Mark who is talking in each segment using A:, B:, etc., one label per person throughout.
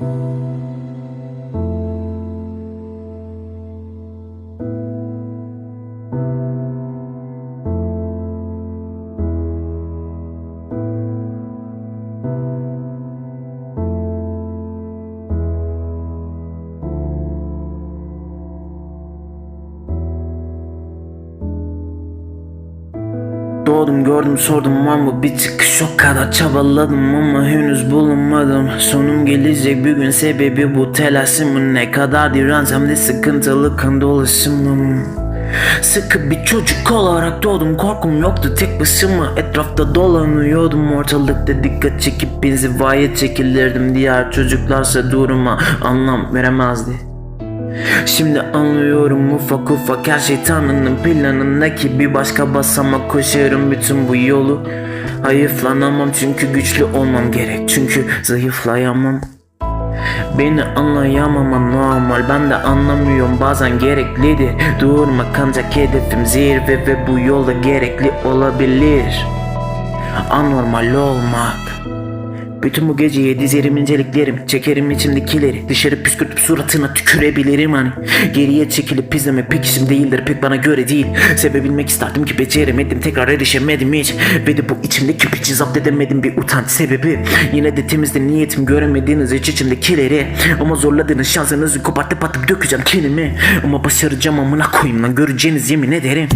A: you Doğdum gördüm sordum mı bir çıkış? O kadar çabaladım ama henüz bulunmadım. Sonum gelecek bir gün sebebi bu. Telaşımın ne kadar dirensem de sıkıntılı kan dolaşımım. Sıkı bir çocuk olarak doğdum korkum yoktu tek başıma. Etrafta dolanıyordum ortalıkta dikkat çekip inzivaya çekilirdim. Diğer çocuklarsa duruma anlam veremezdi Şimdi anlıyorum ufak ufak her şey Tanrı'nın planındaki bir başka basamak koşarım bütün bu yolu. Hayıflanamam çünkü güçlü olmam gerek çünkü zayıflayamam. Beni anlayamaman normal ben de anlamıyorum bazen gereklidir. Durmak ancak hedefim zirve ve bu yolda gerekli olabilir. Anormal olmak bütün bu geceyi dizerim inceliklerim Çekerim içimdekileri Dışarı püskürtüp suratına tükürebilirim hani. Geriye çekilip izlemek pek işim değildir Pek bana göre değil. Sevebilmek isterdim ki beceremedim Tekrar erişemedim hiç. Ve de bu içimdeki piçi zapt edemedim bir utanç sebebi. Yine de temizdi niyetim göremediğiniz iç içimdekileri Ama zorladığınız şansınızı kopartıp atıp dökeceğim kendimi Ama başaracağım amına koyayım lan göreceğiniz yemin ederim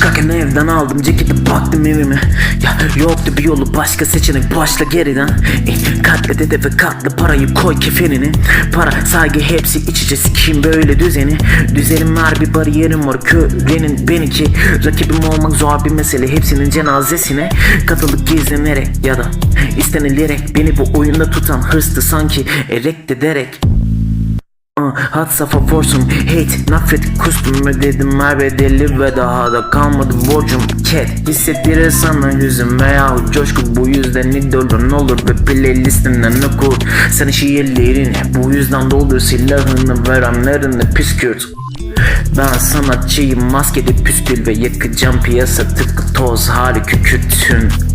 A: Çıkarken evden aldım ceketi baktım evime. Ya yoktu bir yolu başka seçenek başla geriden. E, Katla dede ve katla parayı koy kefenini. Para saygı hepsi iç içe sikeyim böyle düzeni. Düzenim var bir bariyerim var körenin beni ki. Rakibim olmak zor bir mesele hepsinin cenazesine. Katılık gizlenerek ya da istenilerek Beni bu oyunda tutan hırstı sanki erek ederek Uh, Had safa forsum hate nefret kustum. Ödedim her bedeli ve daha da kalmadı borcum. Cat Hissettirir sana hüzün veya coşku bu yüzden idolun olur ve playlistinden okur. Sen şiirlerini bu yüzden doldur. Silahını verenlerini püskürt. Ben sanatçıyım. Maskeli püskül ve yakacağım piyasa. Tıpkı toz hali kükürtün